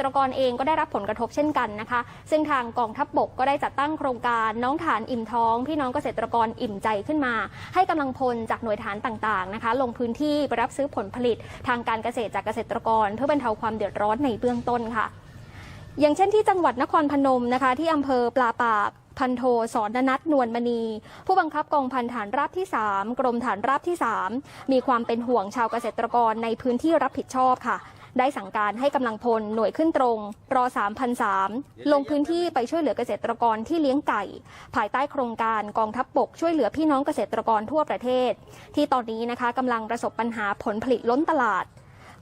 ตรกรเองก็ได้รับผลกระทบเช่นกันนะคะ ซึ่งทางกองทัพบบกก็ได้จัดตั้งโครงการน้องฐานอิ่มท้อง พี่น้องเกษตรกรอิ่มใจขึ้นมา ให้กำลังพลจากหน่วยฐานต่างๆนะคะ ลงพื้นที่ไปรับซื้อผลผลิตทางการเกษตรจากเกษตรกร เพื่อบรรเทาความเดือดร้อนในเบื้องต้นค่ะ อย่างเช่นที่จังหวัดนครพนมนะคะ ที่อำเภอปลาปากพันโทสอนนัทนวลมณี ผู้บังคับกองพันฐานราบที่ 3 กรมฐานราบที่ 3 มีความเป็นห่วงชาวเกษตรกรในพื้นที่รับผิดชอบค่ะ ได้สั่งการให้กำลังพลหน่วยขึ้นตรงรอ3,003 ลงพื้นที่ไปช่วยเหลือเกษตรกรที่เลี้ยงไก่ ภายใต้โครงการกองทัพบบกช่วยเหลือพี่น้องเกษตรกรทั่วประเทศ ที่ตอนนี้นะคะกำลังประสบปัญหาผลผลิตล้นตลาด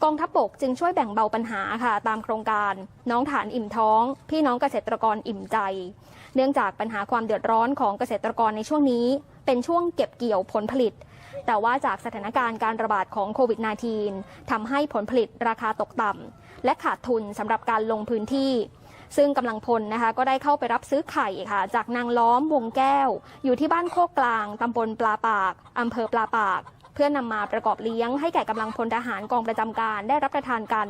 กองทัพบบกจึงช่วยแบ่งเบาปัญหาค่ะตามโครงการ น้องฐานอิ่มท้อง พี่น้องเกษตรกรอิ่มใจ เนื่องจากปัญหาความเดือดร้อนของเกษตรกรในช่วงนี้ เป็นช่วงเก็บเกี่ยวผลผลิต แต่ว่าจากสถานการณ์การระบาดของโควิด -19 ทำให้ผลผลิตราคาตกต่ำและขาดทุนสำหรับการลงพื้นที่ซึ่งกำลังพลนะคะก็ได้เข้าไปรับซื้อไข่ค่ะ จากนางล้อมวงแก้ว อยู่ที่บ้านโคกกลางตำบลปลาปากอำเภอปลาปาก เพื่อนำมาประกอบเลี้ยงให้แก่กำลังพลทหารกองประจำการได้รับประทานกัน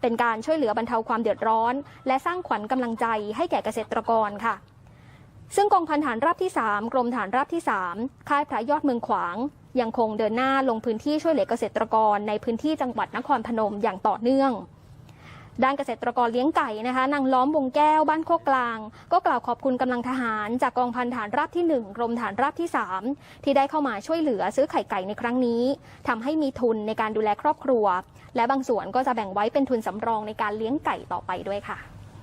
เป็นการช่วยเหลือบรรเทาความเดือดร้อน และสร้างขวัญกำลังใจให้แก่เกษตรกรค่ะ ซึ่งกองพันฐานราบที่ 3 กรมฐานราบที่ 3 ค่ายพระยอดเมืองขวาง ยังคงเดินหน้าลงพื้นที่ช่วยเหลือเกษตรกรในพื้นที่จังหวัดนครพนมอย่างต่อเนื่อง ด้านเกษตรกรเลี้ยงไก่นะคะนางล้อมวงแก้วบ้านโคกกลาง ก็กล่าวขอบคุณกำลังทหารจากกองพันฐานราบที่ 1 กรมฐานราบที่ 3 ที่ได้เข้ามาช่วยเหลือซื้อไข่ไก่ในครั้งนี้ทำให้มีทุนในการดูแลครอบครัว และบางส่วนก็จะแบ่งไว้เป็นทุนสำรองในการเลี้ยงไก่ต่อไปด้วยค่ะ